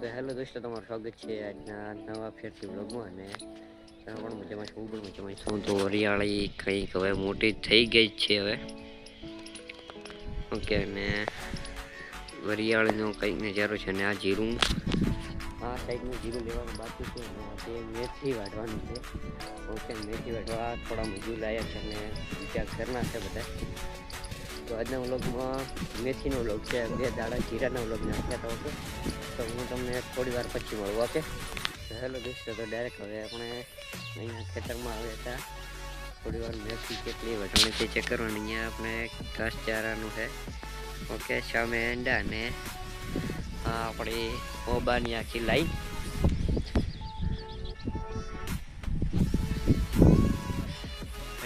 તો હેલો દોસ્તો, તમારું સ્વાગત છે આજના નવા ફેરથી બ્લોગમાં અને તમે પણ મજામાં છું પણ મજામાં છું તો હરિયાળી કંઈક હવે મોટી થઈ ગઈ છે હવે. ઓકે, અને વરિયાળીનો કંઈક નજારો છે અને આ જીરું. આ સાઈડનું જીરું લેવાનું બાકી છે તે મેથી વાઢવાનું છે. ઓકે, મેથી વાઢવા થોડા મજૂર લાયા છે અને વિચાર ઘરના છે બધા. તો આજના વ્લોગમાં મેથીનો વ્લોગ છે, બે દાડા જીરાના વ્લોગ નાખ્યા હતા તો હું તમને થોડી વાર પછી મળું, ઓકે. હેલો દોસ્તો તો ડાયરેક્ટ હવે આપણે અહીંયા ખેતરમાં આવ્યા હતા. થોડી વાર મેથી કેટલી વઢાણી છે ચેક કરવાની. અહીંયા આપણે ઘાસ ચારાનું છે, ઓકે. સામે એંડા ને આપણી ઓબાની આખી લાઈન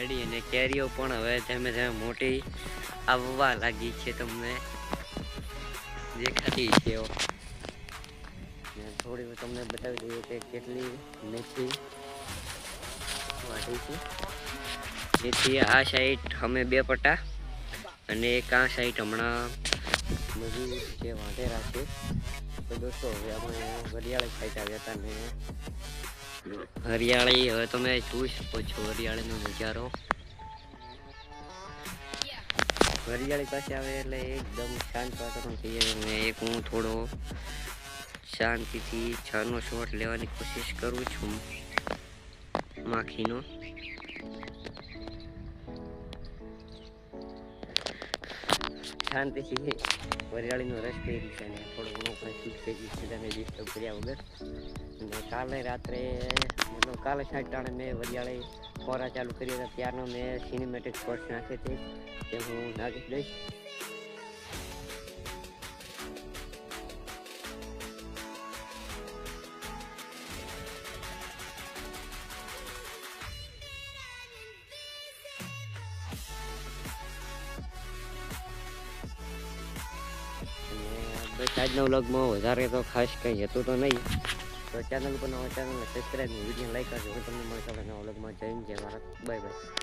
રેડી અને કેરીઓ પણ હવે ધીમે ધીમે મોટી આવવા લાગી છે તમને દેખાતી છે. થોડી તમને બતાવી દઈએ કે કેટલી મેથી વાટી છે જેથી આ સાઈડ અમે બે પટ્ટા અને એક આ સાઈડ હમણાં બધું જે વાંઢેરા છે તો દોસ્તો, હવે આપણે હરિયાળી સાઈડ આવ્યા હતા ને હરિયાળી, હવે તમે શું શકો છો હરિયાળીનો નજારો. હરિયાળી પાસે આવે એટલે એકદમ શાંત વાતાવરણ થઈ જાય અને એક હું થોડો શાંતિથી છાનો શોટ લેવાની કોશિશ કરું છું માખીનો. શાંતિથી વરિયાળીનો રસ પી છે અને થોડું ઘણું પણ શૂટ થઈ ગયું છે, તમે ડિસ્ટર્બ કર્યા વગર. અને કાલે રાત્રે, મતલબ કાલે સાઠ ટાણે મેં વરિયાળી ખોરા ચાલુ કરી હતા. ત્યારનો મેં સિનેમેટિક શોર્ટ્સ નાખે તે હું નાખી દઈશ. આજના વ્લોગમાં વધારે તો ખાસ કંઈ હતું તો નહીં. તો ચેનલ પર નવા ચેનલ સબસ્ક્રાઈબ વીડિયો લાઈક કરજો. હું તમને મળતા નવા વ્લોગમાં. જઈને જય ભારત. Bye bye